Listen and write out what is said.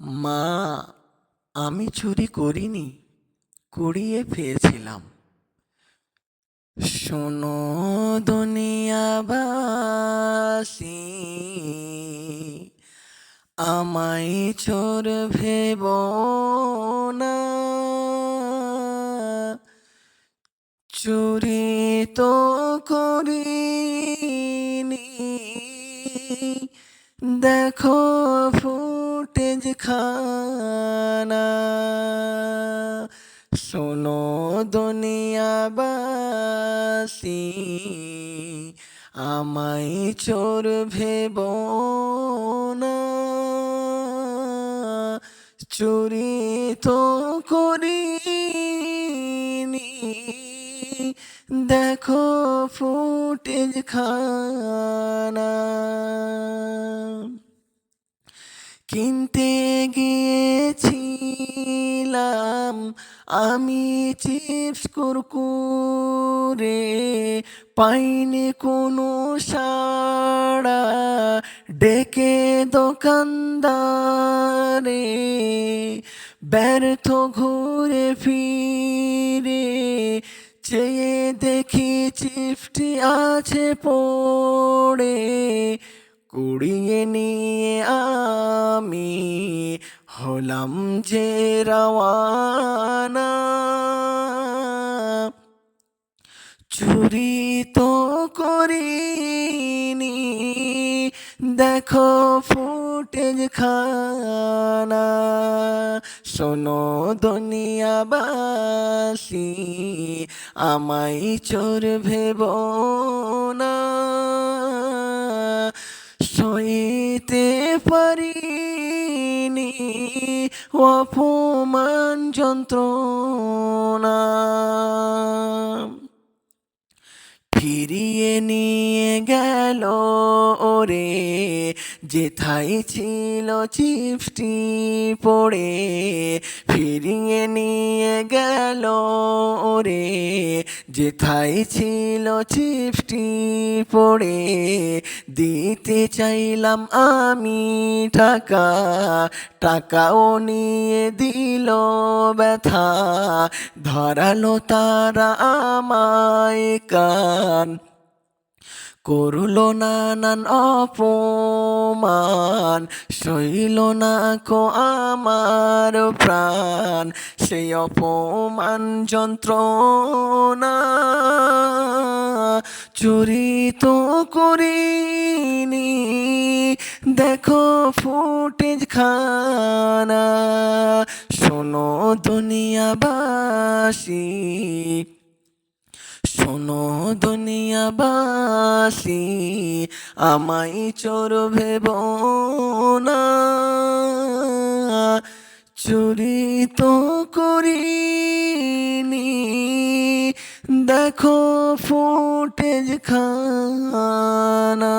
মা, আমি চুরি করিনি, কুড়িয়ে পেয়েছিলাম। শোনো দুনিয়াবাসী, আমায় চোর ভেব না। চুরি তো করিনি, দেখো খানা শোনো দুনিয়াবাসী আমায় চোর ভেব না। চুরি তো করিনি দেখো ফুটেজ খানা কিনতে গিয়েছিলাম আমি চিপস কুরকুরে, পাইনি কোনো সাড়া, ডেকে দোকানদারে, ব্যর্থ ঘুরে ফিরে, চেয়ে দেখি চিপসটি আছে পড়ে। কুড়িয়ে নিয়ে আমি হলাম যে রওয়ানা। চুরি তো করিনি, দেখো ফুটেজ খানা। শোনো দুনিয়াবাসী, আমায় চোর ভেব না। সইতে পারিনি। অপমান যন্ত্রণা। ফিরিয়ে নিয়ে গেল ওরে, যেথায় ছিল চিপসটি পড়ে। ফিরিয়ে নিয়ে গেল ওরে যেথায় ছিল চিফটি পড়ে, দিতে চাইলাম আমি টাকা। টাকাও নিয়ে দিল ব্যথা, ধরালো তারা আমায় কান। করল নানান অপমান, সইল না কো আমার প্রাণ, সেই অপমান যন্ত্রণা চুরি তো করিনি, দেখো ফুটেজ খানা, শোনো দুনিয়াবাসী শোনো দুনিয়াবাসী। আমায় চোর ভেব না চুরি তো করিনি দেখো ফুটেজ খানা।